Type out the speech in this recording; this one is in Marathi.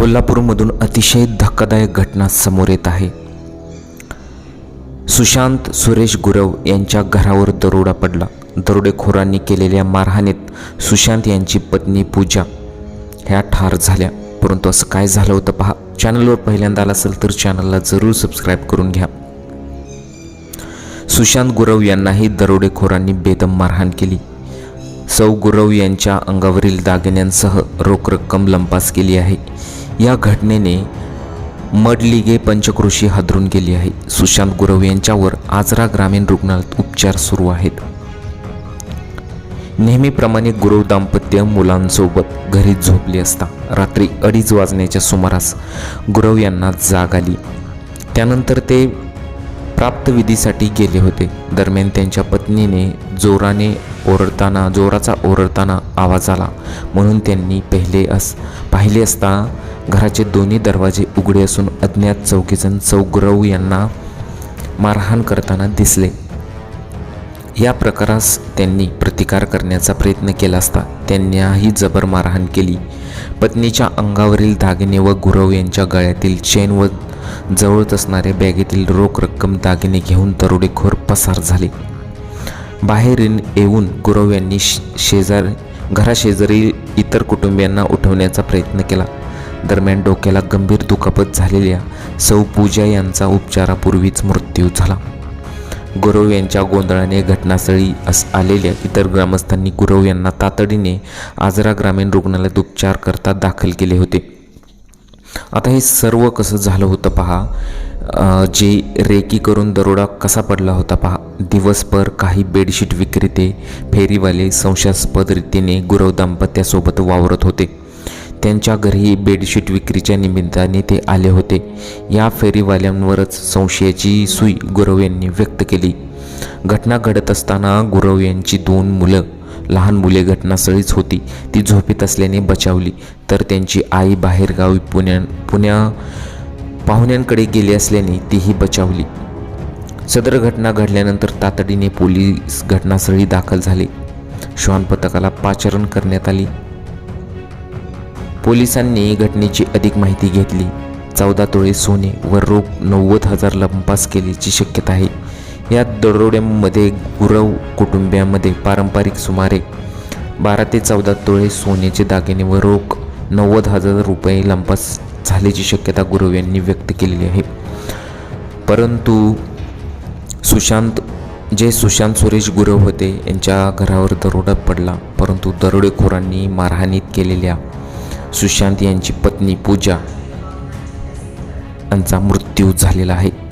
कोल्हापूरमधून अतिशय धक्कादायक घटना समोर येत आहे. सुशांत सुरेश गुरव यांच्या घरावर दरोडा पडला. दरोडेखोरांनी केलेल्या मारहाणीत सुशांत यांची पत्नी पूजा ह्या ठार झाल्या. परंतु असं काय झालं होतं पहा. चॅनलवर पहिल्यांदा आला असेल तर चॅनलला जरूर सबस्क्राईब करून घ्या. सुशांत गुरव यांनाही दरोडेखोरांनी बेदम मारहाण केली. सौ गुरव यांच्या अंगावरील दागिन्यांसह रोख रक्कम लंपास केली आहे. या घटनेने मडलिगे पंचकृषी हादरून गेली आहे. सुशांत गुरव यांच्यावर आजरा ग्रामीण रुग्णालयात उपचार सुरू आहेत. नेहमीप्रमाणे गुरव दाम्पत्य मुलांसोबत घरी झोपले असता रात्री अडीच वाजण्याच्या सुमारास गुरव यांना जाग आली. त्यानंतर ते प्राप्तविधीसाठी गेले होते. दरम्यान त्यांच्या पत्नीने जोराने ओरडताना जोराचा ओरडताना आवाज आला. म्हणून त्यांनी पहिले अस पाहिले असता घराचे दोन्ही दरवाजे उघडे असून अज्ञात चौकीजण चौगुरव यांना मारहाण करताना दिसले. या प्रकारास त्यांनी प्रतिकार करण्याचा प्रयत्न केला असता त्यांनाही जबर मारहाण केली. पत्नीच्या अंगावरील दागिने व गुरव यांच्या गळ्यातील चेन व जवळच असणाऱ्या बॅगेतील रोख रक्कम दागिने घेऊन दरोडेखोर पसार झाले. बाहेरून येऊन गुरव यांनी शेजार घराशेजारी इतर कुटुंबियांना उठवण्याचा प्रयत्न केला. दरम्यान डोक्याला गंभीर दुखापत झालेल्या सौ पूजा यांचा उपचारापूर्वीच मृत्यू झाला. गुरव यांच्या गोंधळाने घटनास्थळी अस आलेल्या इतर ग्रामस्थांनी गुरव यांना तातडीने आजरा ग्रामीण रुग्णालयात उपचार करता दाखल केले होते. आता हे सर्व कसं झालं होतं पहा. जे रेकी करून दरोडा कसा पडला होता पहा. दिवसभर काही बेडशीट विक्रेते फेरीवाले संशयास्पद रीतीने गुरव दाम्पत्यासोबत वावरत होते. त्यांच्या घरी बेडशीट विक्रीच्या निमित्ताने ते आले होते. या फेरीवाल्यांवरच संशयाची सुई गुरव यांनी व्यक्त केली. घटना घडत असताना गुरव यांची दोन मुलं लहान मुले घटनास्थळीच होती. ती झोपेत असल्याने बचावली. तर त्यांची आई बाहेरगावी पुण्या पुण्या पाहुण्यांकडे गेले असल्याने तीही बचावली. सदर घटना घडल्यानंतर तातडीने पोलीस घटनास्थळी दाखल झाले. श्वान पथकाला पाचारण करण्यात आली. पोलिसांनी घटनेची अधिक माहिती घेतली. चौदा तोळे सोने व रोख नव्वद हजार लंपास केल्याची शक्यता आहे. या दरोड्यांमध्ये गुरव कुटुंबियांमध्ये पारंपरिक सुमारे बारा ते चौदा तोळे सोन्याचे दागिने व रोख नव्वद हजार रुपये लंपास झाल्याची शक्यता गुरव यांनी व्यक्त केलेली आहे. परंतु सुशांत जे सुशांत सुरेश गुरव होते यांच्या घरावर दरोडा पडला. परंतु दरोडेखोरांनी मारहाणीत केलेल्या सुशांत यांची पत्नी पूजा यांचा मृत्यू झालेला आहे.